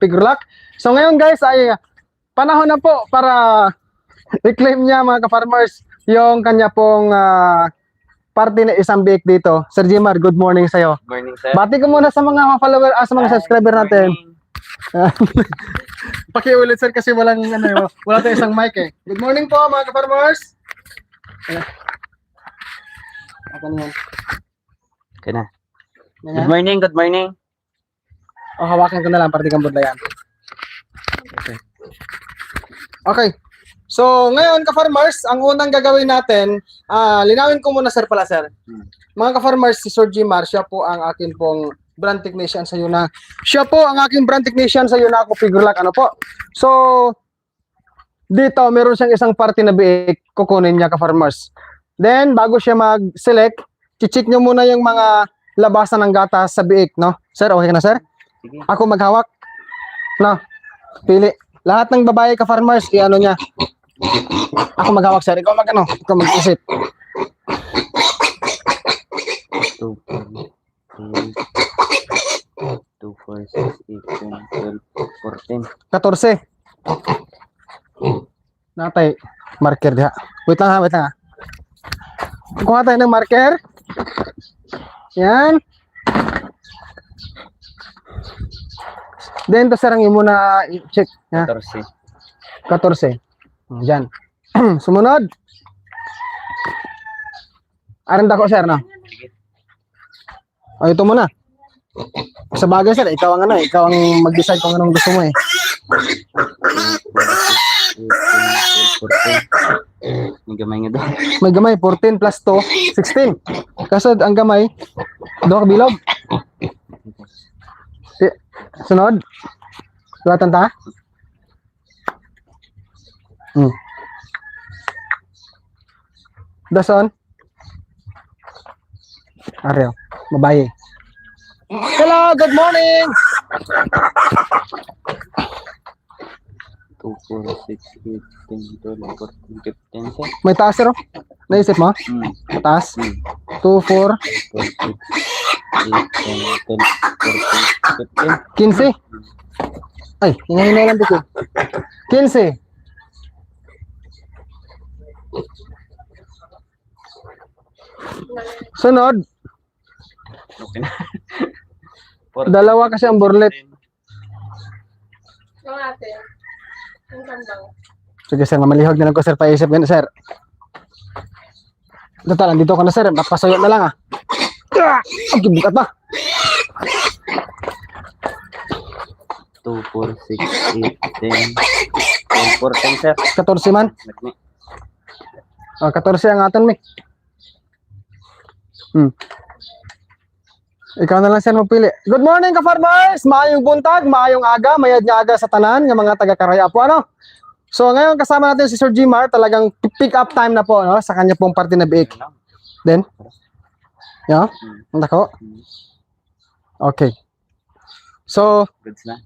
Pigrulak. So ngayon guys ay panahon na po para i-claim niya mga ka-farmers yung kanya pong ah, party na isang biik dito. Sir Jimar, good morning sa'yo. Morning, sir. Bati ko muna sa mga follower, ah, sa mga subscriber natin. Pakiulit sir kasi walang ano, wala tayong isang mic eh. Good morning po mga ka-farmers. Okay na. Good morning, good morning. O, hawakan ko na lang para di kang budlayan. Okay. Okay. So, ngayon, ka-farmers, ang unang gagawin natin, ah linawin ko muna, sir, pala, sir. Hmm. Mga ka-farmers, si Sir Jimar, siya po ang akin pong brand technician sa Yuna. Siya po ang aking brand technician sa Yuna ako Figurlac. Ano po? So, dito, meron siyang isang party na biik, kukunin niya ka-farmers. Then, bago siya mag-select, chichik niyo muna yung mga labasan ng gatas sa biik, no? Sir, okay na, sir? Sige. Ako maghawak. No. Pili. Lahat ng babae ka farmers, i-ano niya. Ako maghawak sir. Ikaw mag-ano. Ikaw mag-isip. 2, 4, 2, 4, 6, 8, 10, 12, 14. 14. Natay. Marker diha. Wait lang ha, wait lang ha. Kuha tayo ng marker. Yan. Then, to sir, ang imo na i-check. Ha? 14. 14. Diyan. Sumunod. Aranda ko, sir, no? O, ito muna. Sa bagay, sir, ikaw ang ano, ikaw ang mag-decide kung anong gusto mo eh. 14. May gamay nga doon. May gamay, 14 plus 2, 16. Kaso ang gamay, doon ka bilog. Sunod. Sulatan ta? Hmm. Dason. Ariel, babae. Hello, good morning. 2, 4, 6, 8, 10, 12, 14, 15, sir. May taas, sir. oh. Naisip mo? Hmm. Taas. Hmm. 2, 4, 4, 6, 8, 10, 12, 14, 15. 15. Ay, hinahinay lang dito. 15. Sunod, Okay dalawa kasi ang burlet. Yung ate. Yung kandang. Sige sir, malihog na lang ko sir, paisip ganun sir. Total, andito ka na sir, mapasuyo na lang ah. Ah! Ang kibukat pa. 2, 4, 6, 8, 10, 12, 14, sir. 14 man. Ah, 14 ang aton mi. Hmm. Ikaw na lang sir magpili. Good morning ka farmers! Maayong buntag, maayong aga, mayad nga aga sa tanan ng mga taga Karaya po ano. So ngayon kasama natin si Sir Gmar, talagang pick up time na po no, sa kanya pong party na biik. Then, yeah, dako. Okay. So, Goods na.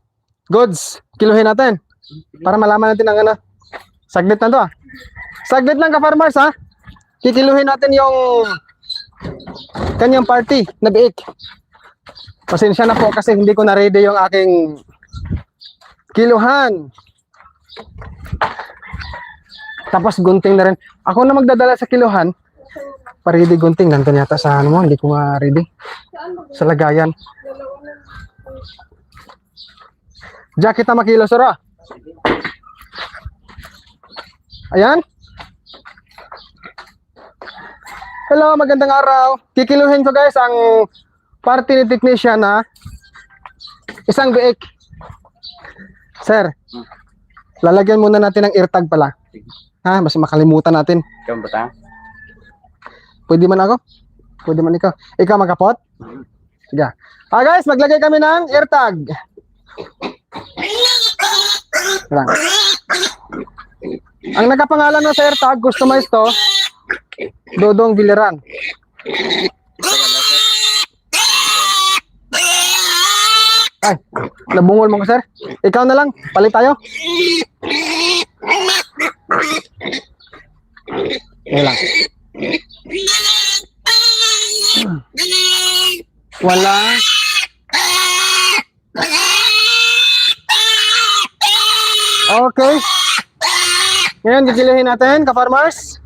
goods, kiluhin natin para malaman natin ang ano. Saglit na to ah. Saglit lang ka farmers ha. Kikiluhin natin yung kanyang party na biik. Pasensya na po kasi hindi ko na ready yung aking kiluhan. Tapos gunting na rin. Ako na magdadala sa kiluhan. Paridi gunting. Nandun yata sa ano mo. Hindi ko. Saan ba? Sa lagayan. Jacket na makilo, sir. ah. Ayan. Hello, magandang araw. Kikiluhin ko guys ang party ni technician na isang biik. Sir, lalagyan muna natin ng eartag pala. Ha, mas makalimutan natin. Ikaw ba? Pwede man ako? Pwede man ikaw. Ikaw magkapot? Sige. Ah guys, maglagay kami ng eartag. Lang. Ang nakapangalan mo sa airtag, customize to, Dodong Biliran. Ay, nabungol mo ko, sir. Ikaw na lang, palit tayo. Okay lang. Wala. Okay. Ngayon, gigilihin natin, ka-farmers.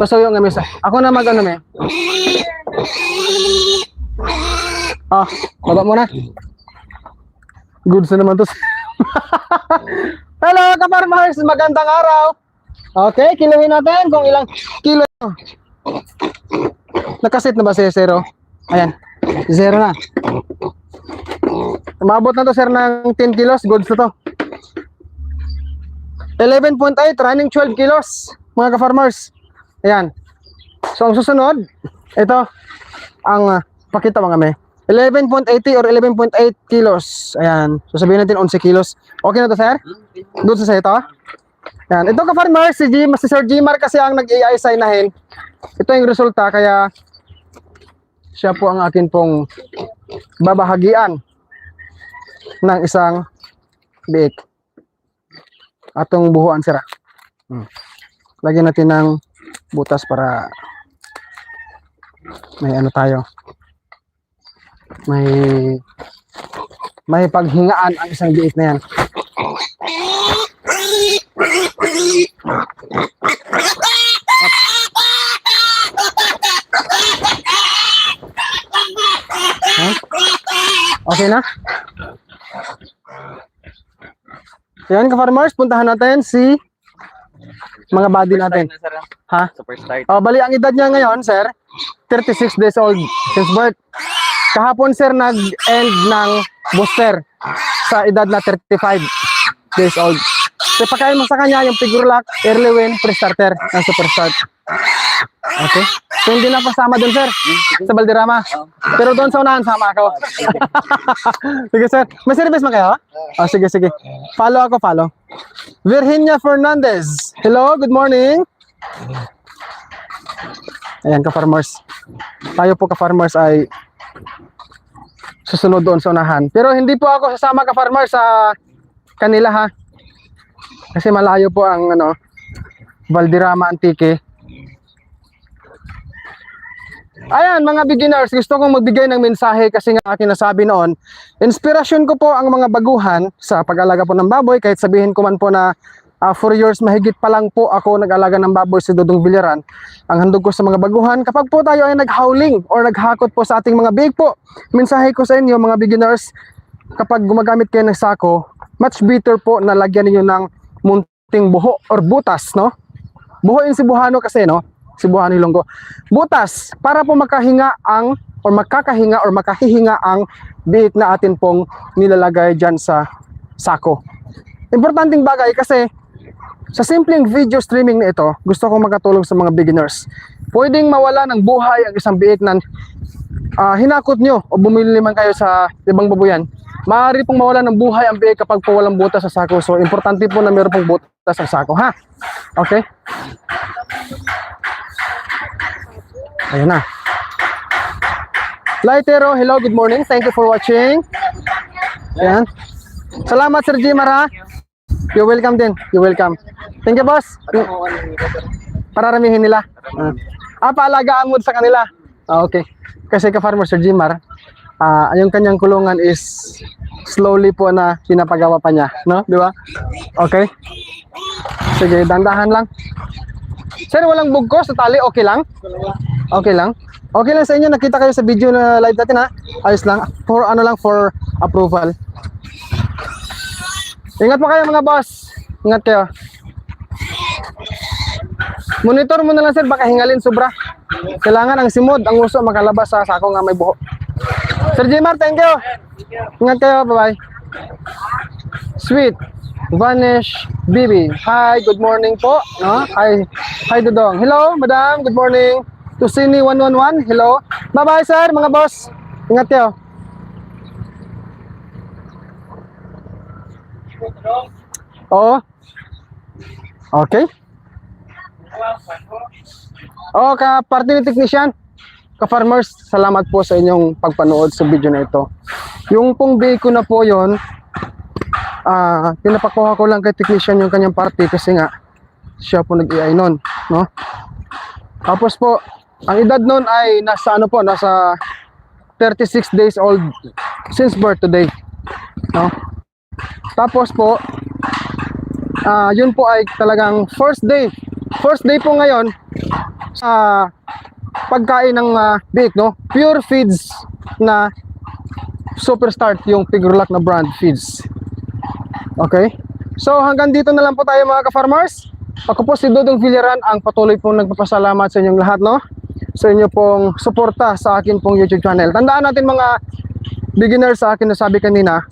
Pasuyo nga misa. Ako na mag ano me. Ah, baba mo na. Good sa naman to. Hello, ka-farmers! Magandang araw! Okay, kiluhin natin kung ilang kilo. Nakasit na ba si Zero? Ayan, zero na. Umabot na to sir ng 10 kilos, goods na to. 11.8, running 12 kilos, mga ka-farmers. Ayan. So, ang susunod, ito, ang uh, pakita mga me. 11.80 or 11.8 kilos. Ayan. So, sabihin natin 11 kilos. Okay na to, sir? Good sa ito? Ayan. Ito ka-farmers, si, G, si Sir Gmar kasi ang nag-AI signahin. Ito yung resulta, kaya siya po ang akin pong babahagian ng isang biik. Atong buhuan sira. Hmm. Lagyan natin ng butas para may ano tayo. May may paghingaan ang isang biik na yan. Okay na? Yan ka-farmers, puntahan natin si mga body natin. Ha? Super start. Oh, bali ang edad niya ngayon, sir, 36 days old since birth. Kahapon, sir, nag-end ng booster sa edad na 35 days old. So, pakain mo sa kanya yung figure lock, early win, pre-starter, ng super start. Okay? So, hindi na pasama dun, sir, sa Balderrama. Pero doon sa unahan, sama ako. sige, sir. May service mo kayo? Oh, sige, sige. Follow ako, follow. Virginia Fernandez. Hello, good morning. Ayan, ka-farmers. Tayo po ka-farmers ay susunod doon sa unahan. Pero hindi po ako sasama ka-farmers sa kanila ha. Kasi malayo po ang ano, Valderrama Antique. Ayan, mga beginners, gusto kong magbigay ng mensahe kasi nga akin nasabi noon, inspirasyon ko po ang mga baguhan sa pag-alaga po ng baboy, kahit sabihin ko man po na 4 years mahigit pa lang po ako nag-alaga ng baboy si Dudong Biliran. Ang handog ko sa mga baguhan, kapag po tayo ay nag-howling or naghakot po sa ating mga big po, mensahe ko sa inyo mga beginners, kapag gumagamit kayo ng sako, much better po na lagyan ninyo ng munting buho or butas, no? Buho yung Cebuano kasi, no? Cebuano Ilonggo. Butas, para po makahinga ang or makakahinga or makahihinga ang biik na atin pong nilalagay dyan sa sako. Importanteng bagay kasi sa simpleng video streaming na ito, gusto kong makatulong sa mga beginners. Pwedeng mawala ng buhay ang isang biik na ah, hinakot nyo o bumili man kayo sa ibang babuyan. Maaari pong mawala ng buhay ang biik kapag po walang butas sa sako. So, importante po na meron pong butas sa sako, ha? Okay? Ayan na. Lightero, hello, good morning. Thank you for watching. Ayan. Salamat, Sir Jimar, ha? You're welcome din. You're welcome. Thank you, boss. Pararamihin nila. Ah, ah paalagaan mo sa kanila. Ah, okay. Kasi ka-farmer, Sir Jimar, ah, yung kanyang kulungan is slowly po na pinapagawa pa niya. No? Di ba? Okay. Sige, dandahan lang. Sir, walang bugkos sa tali, okay lang? Okay lang? Okay lang sa inyo, nakita kayo sa video na live natin ha? Ayos lang. For ano lang, for approval. Ingat po kayo mga boss. Ingat kayo. Monitor mo na lang sir, baka hingalin sobra. Kailangan ang simod, ang uso makalabas sa sako nga may buho. Sir Jimar, thank you. Ingat kayo, bye-bye. Sweet. Vanish Bibi. Hi, good morning po. No? Hi, hi Dudong. Hello, madam. Good morning. Tusini 111. Hello. Bye-bye, sir, mga boss. Ingat kayo. Oo. Okay. Oo, ka parte ni technician. Ka-farmers, salamat po sa inyong pagpanood sa video na ito. Yung pong bake ko na po yon ah pinapakuha ko lang kay technician yung kanyang party kasi nga siya po nag-AI nun, no? Tapos po, ang edad nun ay nasa ano po, nasa 36 days old since birth today, no? Tapos po, Ah, yun po ay talagang first day. First day po ngayon sa pagkain ng uh, biik, no? Pure feeds na super start yung Pigurlac na brand feeds. Okay? So hanggang dito na lang po tayo mga ka-farmers. Ako po si Dudong Villaran ang patuloy pong nagpapasalamat sa inyong lahat, no? Sa inyo pong suporta sa akin pong YouTube channel. Tandaan natin mga beginners sa akin na sabi kanina,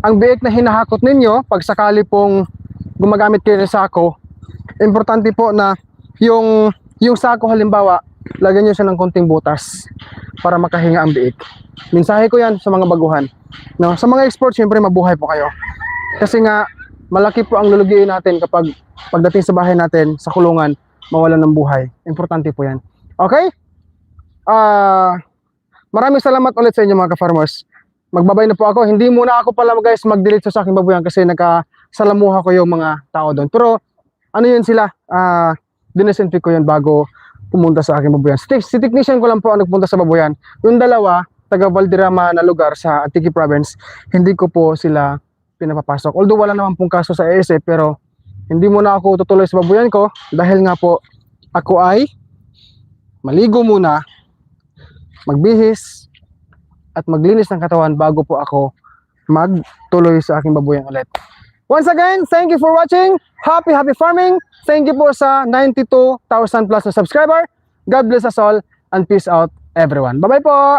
ang biik na hinahakot ninyo, pag sakali pong gumagamit kayo ng sako, importante po na yung, yung sako halimbawa, lagyan nyo siya ng konting butas para makahinga ang biik. Mensahe ko yan sa mga baguhan. No? Sa mga export, syempre mabuhay po kayo. Kasi nga, malaki po ang lulugiin natin kapag pagdating sa bahay natin, sa kulungan, mawalan ng buhay. Importante po yan. Okay? Ah... Maraming salamat ulit sa inyo mga ka-farmers. Magbabay na po ako. Hindi muna ako pala guys mag-delete sa aking babuyan kasi nagkasalamuha ko yung mga tao doon. Pero ano yun sila? Ah, dinesinfect ko yun bago pumunta sa aking babuyan. Si, si technician ko lang po ang nagpunta sa babuyan. Yung dalawa, taga Valderrama na lugar sa Antique Province, hindi ko po sila pinapapasok. Although wala naman pong kaso sa ESE, pero hindi muna ako tutuloy sa babuyan ko dahil nga po ako ay maligo muna magbihis at maglinis ng katawan bago po ako magtuloy sa aking babuyan ulit. Once again, thank you for watching. Happy, happy farming. Thank you po sa 92,000 plus na subscriber. God bless us all and peace out everyone. Bye-bye po!